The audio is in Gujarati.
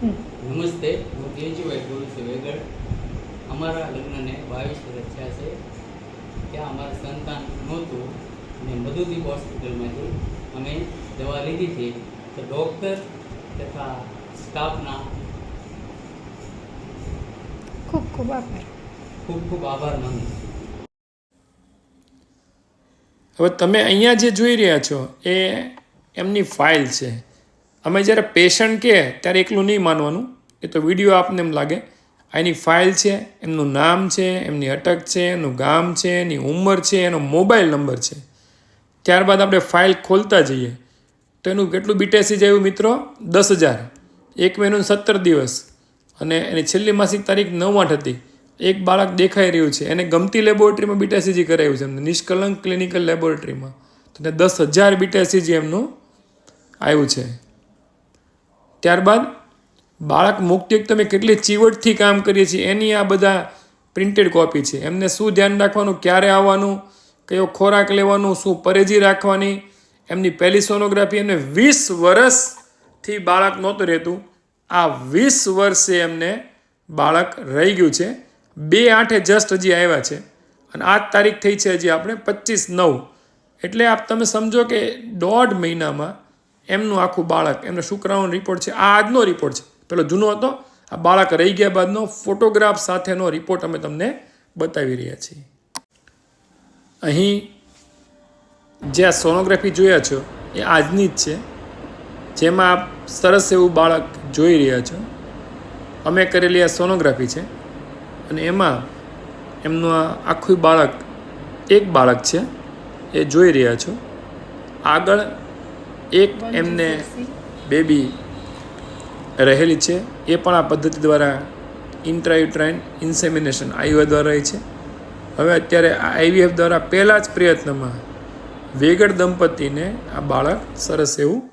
નમસ્તે હું તેજુભાઈ બોલું છું વેગડ અમારા લગ્નને બાવીસ વર્ષ થયા છે. ત્યાં અમારું સંતાન નહોતું અને મધુદીપ હોસ્પિટલમાંથી અમે દવા લીધી હતી. તો ડૉક્ટર તથા સ્ટાફના ખૂબ ખૂબ આભાર. ખૂબ ખૂબ આભાર માનું છું. હવે તમે અહીંયા જે જોઈ રહ્યા છો એ એમની ફાઇલ છે. અમે જ્યારે પેશન્ટ કહે ત્યારે એકલું નહીં માનવાનું. એ તો વીડિયો આપને એમ લાગે. એની ફાઇલ છે, એમનું નામ છે, એમની અટક છે, એનું ગામ છે, એની ઉંમર છે, એનો મોબાઈલ નંબર છે. ત્યારબાદ આપણે ફાઇલ ખોલતા જઈએ. તો એનું કેટલું બીટેસી આવ્યું મિત્રો? દસ હજાર. એક મહિનો સત્તર દિવસ. અને એની છેલ્લી માસિક તારીખ નવ આઠ હતી. એક બાળક દેખાઈ રહ્યું છે. એને ગમતી લેબોરેટરીમાં બીટાસીજી કરાવ્યું છે એમને. નિષ્કલંક ક્લિનિકલ લેબોરેટરીમાં તો દસ હજાર બીટેસીજી એમનું આવ્યું છે. ત્યારબાદ બાળક મુક્તિ તમે કેટલી ચીવટથી કામ કરીએ છીએ, એની આ બધા પ્રિન્ટેડ કોપી છે. એમને શું ધ્યાન રાખવાનું, ક્યારે આવવાનું, કયો ખોરાક લેવાનું, શું પરેજી રાખવાની, એમની પહેલી સોનોગ્રાફી એમને વીસ વર્ષથી બાળક નહોતું રહેતું. આ વીસ વર્ષે એમને બાળક રહી ગયું છે. બે આઠે જસ્ટ હજી આવ્યા છે. અને આ જ તારીખ થઈ છે હજી આપણે પચીસ નવ. એટલે આપ તમે સમજો કે દોઢ મહિનામાં એમનું આખું બાળક, એમનો શુક્રાણુનો રિપોર્ટ છે, આ આજનો રિપોર્ટ છે. પેલો જૂનો હતો, આ બાળક રહી ગયા બાદનો ફોટોગ્રાફ સાથેનો રિપોર્ટ અમે તમને બતાવી રહ્યા છીએ. અહીં જે આ સોનોગ્રાફી જોયા છો, એ આજની જ છે. જેમાં આપ સરસ એવું બાળક જોઈ રહ્યા છો. અમે કરેલી આ સોનોગ્રાફી છે અને એમાં એમનું આ આખું બાળક એક બાળક છે, એ જોઈ રહ્યા છો. આગળ એક એમને બેબી રહેલી છે, એ પણ આ પદ્ધતિ દ્વારા ઇન્ટ્રાયુટ્રાઇન ઇન્સેમિનેશન આઈવા દ્વારા રહી છે. હવે અત્યારે આ આઈવીએફ દ્વારા પહેલાં જ પ્રયત્નમાં વેગડ દંપતીને આ બાળક સરસ એવું